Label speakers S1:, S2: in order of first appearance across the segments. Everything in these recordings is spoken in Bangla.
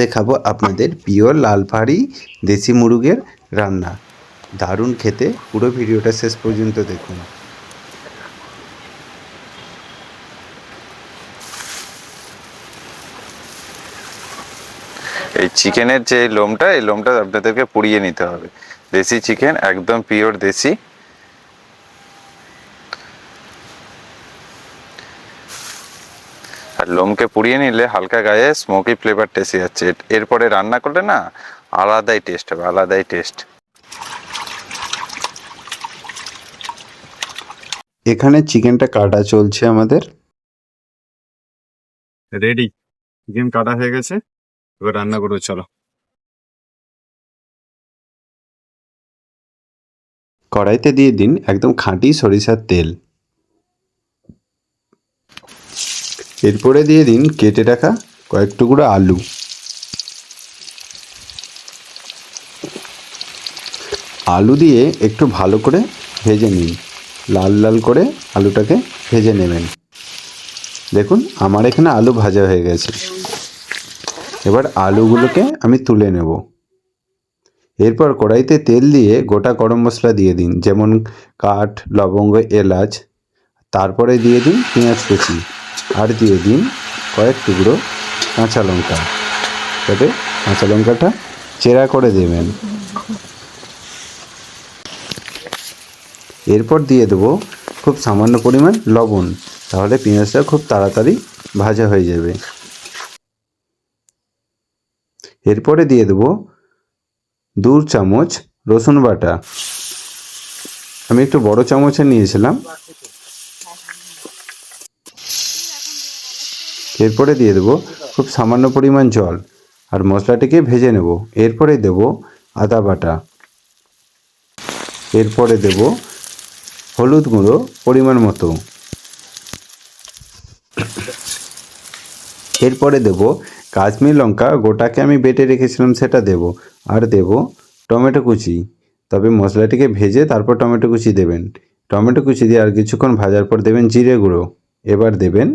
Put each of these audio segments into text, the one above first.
S1: দেখাবো আপনাদের পিওর লাল পাহাড়ি দেশি মুরগের রান্না। দারুণ খেতে। পুরো ভিডিওটা শেষ পর্যন্ত দেখুন।
S2: এই চিকেনের যে লোমটা, এই লোমটা আপনাদেরকে পুড়িয়ে নিতে হবে। দেশি চিকেন, একদম পিওর দেশি। লোমকে পুড়িয়ে নিলে হালকা গায়ে স্মোকি ফ্লেভারটা এসে যাচ্ছে। এরপরে রান্না করলে না আলাদাই টেস্ট হবে আলাদাই টেস্ট
S1: এখানে চিকেনটা কাটা চলছে আমাদের।
S3: রেডি চিকেন কাটা হয়ে গেছে। এবার রান্না করব চলো।
S1: কড়াইতে দিয়ে দিন একদম খাঁটি সরিষার তেল। এরপরে দিয়ে দিন কেটে রাখা কয়েক টুকরো আলু। আলু দিয়ে একটু ভালো করে ভেজে নিন। লাল লাল করে আলুটাকে ভেজে নেবেন। দেখুন, আমার এখানে আলু ভাজা হয়ে গেছে। এবার আলুগুলোকে আমি তুলে নেব। এরপর কড়াইতে তেল দিয়ে গোটা গরম মশলা দিয়ে দিন, যেমন কাঠ, লবঙ্গ, এলাচ। তারপরে দিয়ে দিন পেঁয়াজ কুচি। আর দিয়ে দিন কয়েক টুকরো কাঁচা লঙ্কা। তবে কাঁচা লঙ্কাটা চেরা করে দেবেন। এরপর দিয়ে দেবো খুব সামান্য পরিমাণ লবণ, তাহলে পেঁয়াজটা খুব তাড়াতাড়ি ভাজা হয়ে যাবে। এরপরে দিয়ে দেবো দু চামচ রসুন বাটা। আমি একটু বড় চামচে নিয়েছিলাম। এরপরে দিয়ে দেবো খুব সামান্য পরিমাণ জল আর মশলাটিকে ভেজে নেব। এরপরে দেব আদা বাটা। এরপরে দেব হলুদ গুঁড়ো পরিমাণ মতো। এরপরে দেব কাশ্মীর লঙ্কা, গোটাকে আমি বেটে রেখেছিলাম সেটা দেব। আর দেব টমেটো কুচি। তবে মশলাটিকে ভেজে তারপর টমেটো কুচি দেবেন। টমেটো কুচি দিয়ে আর কিছুক্ষণ ভাজার পর দেবেন জিরে গুঁড়ো। এবার দেবেন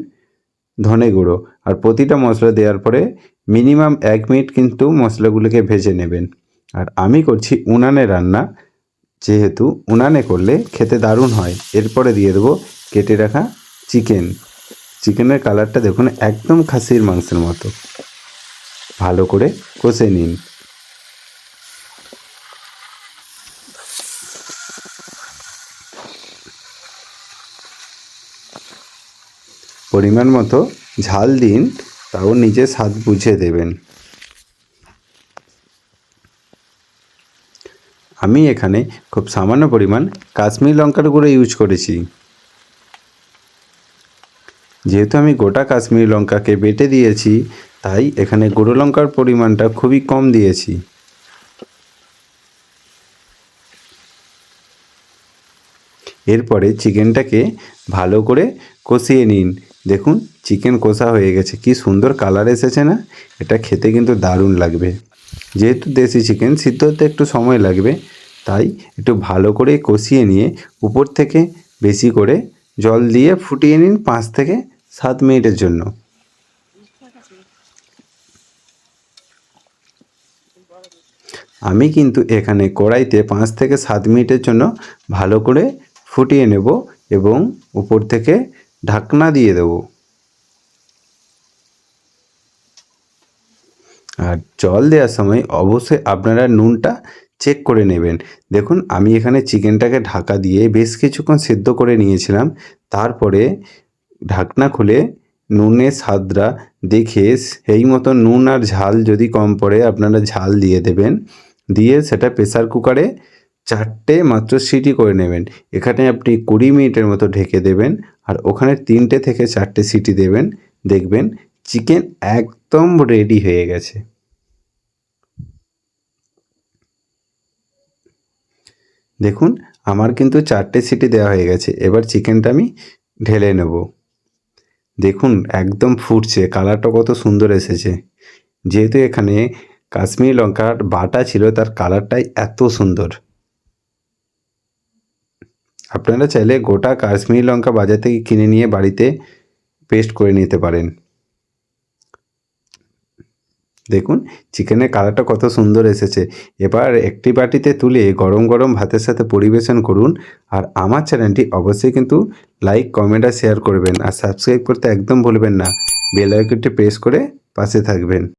S1: ধনে গুঁড়ো। আর প্রতিটা মশলা দেওয়ার পরে মিনিমাম এক মিনিট কিন্তু মশলাগুলোকে ভেজে নেবেন। আর আমি করছি উনানে রান্না। যেহেতু উনানে করলে খেতে দারুণ হয়। এরপরে দিয়ে দেবো কেটে রাখা চিকেন। চিকেনের কালারটা দেখুন একদম খাসির মাংসের মতো। ভালো করে কষে নিন। পরিমাণ মতো ঝাল দিন, তাও নিজে স্বাদ বুঝে দেবেন। আমি এখানে খুব সামান্য পরিমাণ কাশ্মীর লঙ্কার গুঁড়ো ইউজ করেছি। যেহেতু আমি গোটা কাশ্মীর লঙ্কাকে বেটে দিয়েছি, তাই এখানে গুঁড়ো লঙ্কার পরিমাণটা খুবই কম দিয়েছি। এরপরে চিকেনটাকে ভালো করে কষিয়ে নিন। দেখুন, চিকেন কষা হয়ে গেছে। কি সুন্দর কালার এসেছে না? এটা খেতে কিন্তু দারুণ লাগবে। যেহেতু দেশি চিকেন সিদ্ধ হতে একটু সময় লাগবে, তাই একটু ভালো করে কষিয়ে নিয়ে উপর থেকে বেশি করে জল দিয়ে ফুটিয়ে নিন পাঁচ থেকে সাত মিনিটের জন্য। আমি কিন্তু এখানে কড়াইতে পাঁচ থেকে সাত মিনিটের জন্য ভালো করে ফুটিয়ে নেব এবং উপর থেকে ঢাকনা দিয়ে দেব। আর জল দেওয়ার সময় অবশ্যই আপনারা নুনটা চেক করে নেবেন। দেখুন, আমি এখানে চিকেনটাকে ঢাকা দিয়ে বেশ কিছুক্ষণ সেদ্ধ করে নিয়েছিলাম। তারপরে ঢাকনা খুলে নুনের স্বাদটা দেখে সেই মতো নুন আর ঝাল যদি কম পড়ে, আপনারা ঝাল দিয়ে দেবেন। দিয়ে সেটা প্রেসার কুকারে চারটে মাত্র সিটি করে নেবেন। এখানে আপনি কুড়ি মিনিটের মতো ঢেকে দেবেন। আর ওখানে তিনটে থেকে চারটে সিটি দেবেন, দেখবেন চিকেন একদম রেডি হয়ে গেছে। দেখুন, আমার কিন্তু চারটে সিটি দেওয়া হয়ে গেছে, এবার চিকেনটা আমি ঢেলে নেব। দেখুন, একদম ফুটছে, কালারটা কত সুন্দর এসেছে। যেহেতু এখানে কাশ্মীরি লঙ্কার বাটা ছিল, তার কালারটাই এত সুন্দর। আপনারা চাইলে গোটা কাশ্মীরি লঙ্কা বাজার থেকে কিনে নিয়ে বাড়িতে পেস্ট করে নিতে পারেন। দেখুন, চিকেনের কালারটা কত সুন্দর এসেছে। এবার একটি বাটিতে তুলে গরম গরম ভাতের সাথে পরিবেশন করুন আর আমার চ্যানেলটি অবশ্যই কিন্তু লাইক কমেন্ট আর শেয়ার করবেন। আর সাবস্ক্রাইব করতে একদম ভুলবেন না। বেল আইকনটি প্রেস করে পাশে থাকবেন।